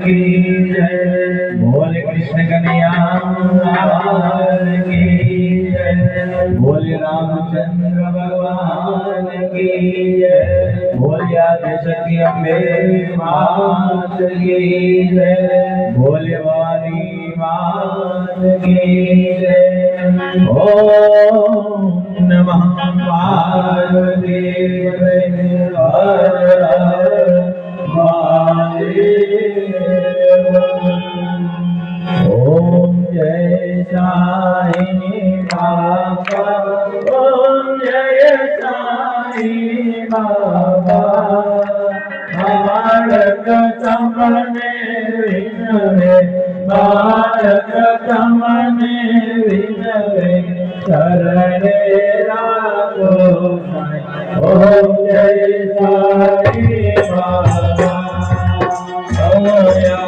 की जय बोले कृष्ण कन्हैया लाल की जय बोले रामचंद्र भगवान की जय बोले आदि शक्ति अम्बे की जय बोले भवानी मात की जय ओम नमः पार्वती हर बालक तमने विनवे बालक तमने विनवे शरणे रागो ओम जय साई बाबा ओया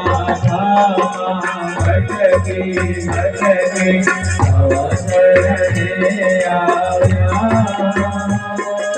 धामा भटकी भटकी अवसरणे आया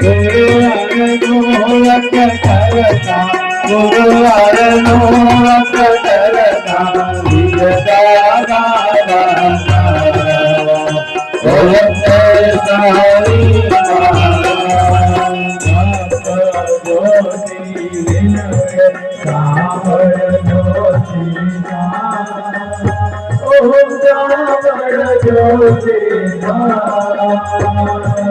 गुरुवार गोरख करता गुरुवार गोरख करता विजया ओम जय साई ओम जावर ज्योति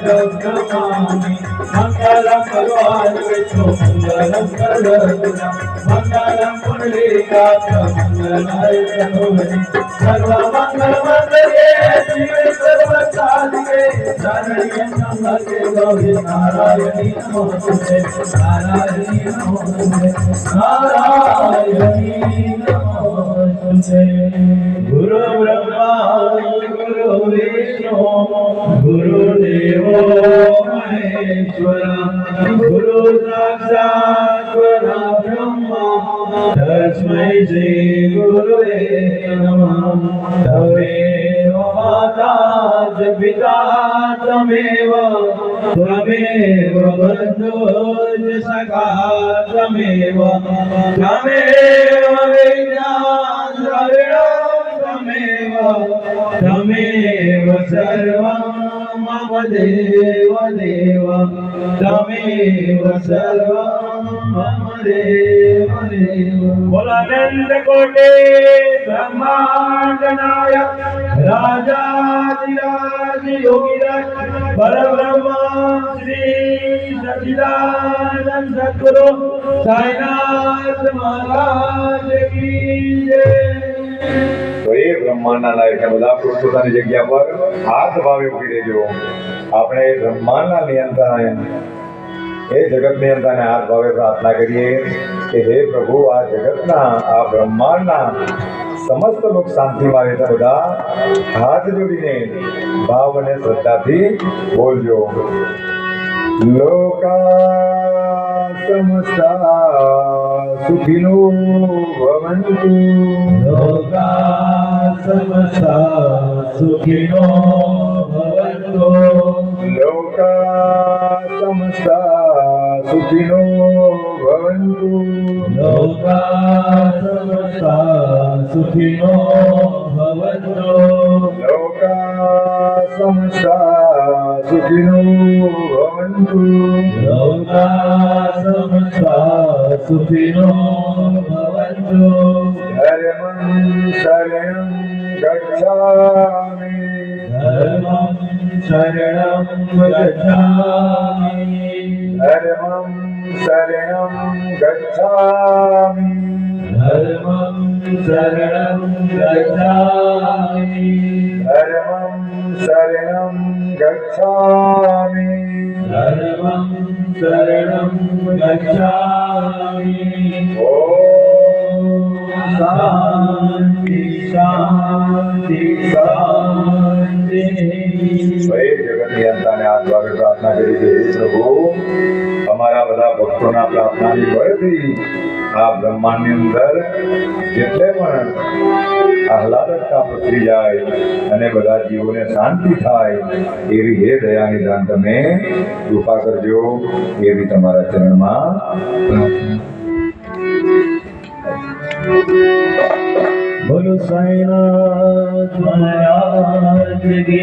नमामि मङ्गलं भगवान्विष्णु मङ्गलं सर्वगुणं मङ्गलं पुण्डरीकाक्ष मङ्गलाय सरोवरि सर्वमङ्गलमङ्गले शिवे सर्वसाधिके शरण्ये त्र्यम्बके गौरि नारायणि नमोस्तुते नारायणि नमोस्तुते नारायणि नमोस्तुते तस्मै श्रीगुरुवे नमः तवेव माता च पिता त्वमेव त्वमेव बन्धो च सखा त्वमेव त्वमेव विद्या त्वमेव त्वमेव सर्वम् मम देव देव त्वमेव सर्वम् બોલાનંદ કોટે બ્રહ્માંડ નાયક રાજાધિરાજ યોગીરાજ પરબ્રહ્મ શ્રી સચિદાનંદ સદગુરુ સાઈનાથ મહારાજ કી જય તો એ બ્રહ્માંડના નાયક બધા પોતાની જગ્યા પર હાથ ભાવે ઊભી રહેજો. આપણે બ્રહ્માંડના નિયંત્રણ એ જગત નિયંત્રણને હાથ ભાવે પ્રાર્થના કરીએ કે હે પ્રભુ આ જગતના આ બ્રહ્માંડના સમસ્ત લોક શાંતિમાં રહેતા બધા હાથ જોડીને ભાવ અને શ્રદ્ધાથી બોલજો લોકા સમસ્તા સુખિનો ભવંતુ લોકા સમસ્તા સુખિનો सुखिनो भवन्तु लोका समस्ता सुखिनो भवन्तु लोका समस्ता सुखिनो भवन्तु लोका समस्ता सुखिनो भवन्तु धर्मं शरणं गच्छामि धर्मं शरणं गच्छामि धर्मं शरणं गच्छामि। धर्मं शरणं गच्छामि। धर्मं शरणं गच्छामि। धर्मं शरणं गच्छामि। ओ શાંતિ બધા ભક્તોના પ્રાર્થનાની આ બ્રહ્માંડની અંદર જેટલે પણ આહલાદકતા પ્રસરી જાય અને બધા જીવોને શાંતિ થાય, એવી હે દયાની દાન તમે કૃપા કરજો, એવી તમારા ચરણમાં પ્રાર્થના. भल साई ता गे